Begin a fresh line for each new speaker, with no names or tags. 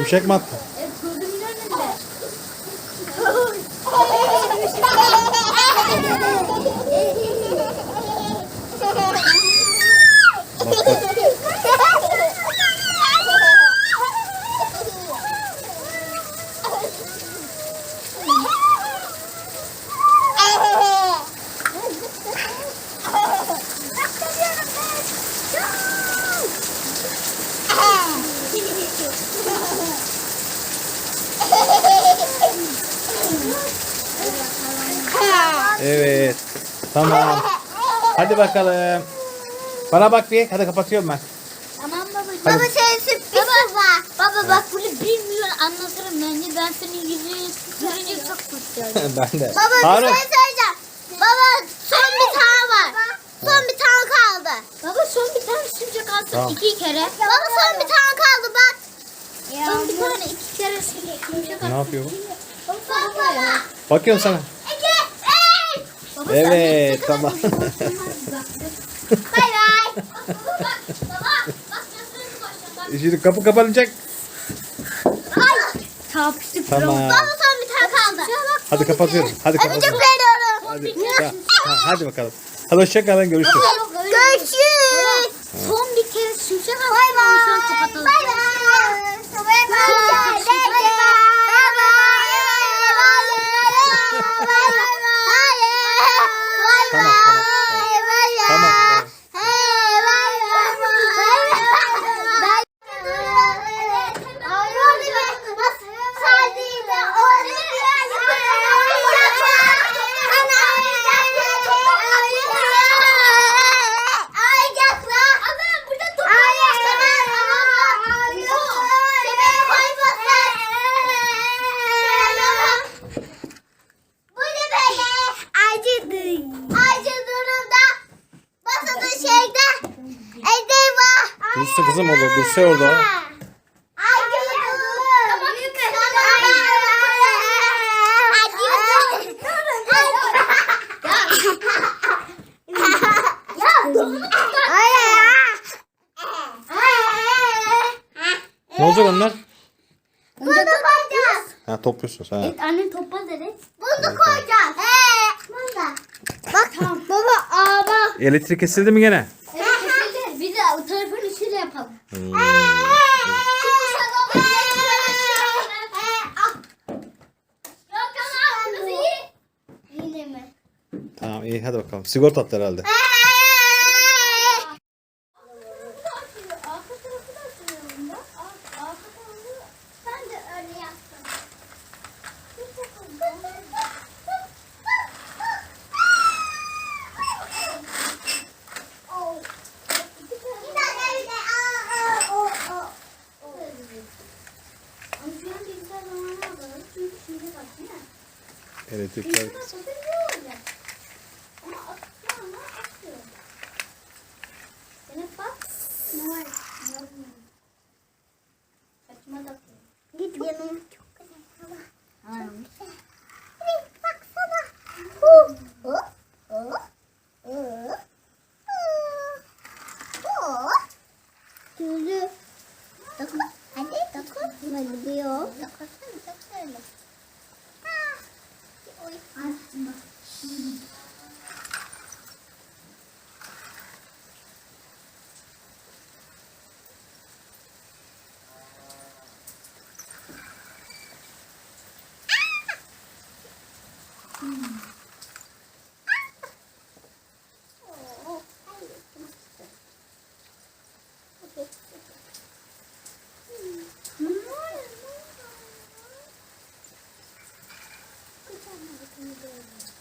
Şimşek mi attı? Evet. Tamam. Hadi bakalım. Bana bak bir. Hadi kapatıyorum ben.
Tamam babacığım.
Hadi.
Baba senin sürpriz var. Baba bak bunu bir milyon anlatırım bence. Ben senin yüzünü görünce çok mutluyum.
ben de.
Baba
Harun.
bir şey söyleyeceğim. Baba son bir tane var. Son bir tane kaldı. Baba son bir tane sürece kalsın
Tamam.
iki kere. Baba son bir tane kaldı bak. Son bir tane iki kere sürece
Ne yapıyor bu? Bakıyorum sana.
Baba,
Evet, tamam.
Bay bay. Bak.
Şimdi kapı kapanacak.
Ay. Çarpıştık.
Tamam.
Baba son bir tane kaldı.
Hadi kapatıyorum. Hadi
Öpücük
kapatıyorum.
veriyorum.
Hadi. Ya, ha, hadi bakalım. Hadi hoşçakalın. Görüşürüz.
Görüşürüz. Son bir kere şimşek atalım. Bay bay. kapatalım. Bay bay. Bay bay. Bay
Tamam, tamam, tamam. Tamam. tamam.
Bu ne böyle? Acıdı. Acıdığında masada şeyde evde
Dursa kızım orada. Dursa orada. Ne olacak onlar?
Bunu koyacağız.
Ha topluyorsunuz. Ha.
Evet annem topla dedi. Bunu koyacağız. Ee, bunda. Bak baba aa bak.
Elektrik kesildi mi gene?
O tarafın işiyle yapalım.
Hmm. Tamam iyi hadi bakalım. Sigorta attı herhalde.
Arka tarafı da açıyorum da. Arka tarafı ben de öyle yaptım. Bir tane bir de aa aa o o. Ama şu an bilgisayar zamanı alalım. Çünkü şimdi bak değil mi?
Elektrikler.
Bilgisayar satın ne olacak? Ama atıyor ama atıyor. Zeynep bak. Ne var? Ne var? Saçıma takıyor. Git yanıma çok güzel hava. Tamam. Evet baksana. Hu. Hu. Hu. Hu. Hu. Tüylü. Dokun. Malagay oh. Mm-hmm. Ну, это не должно.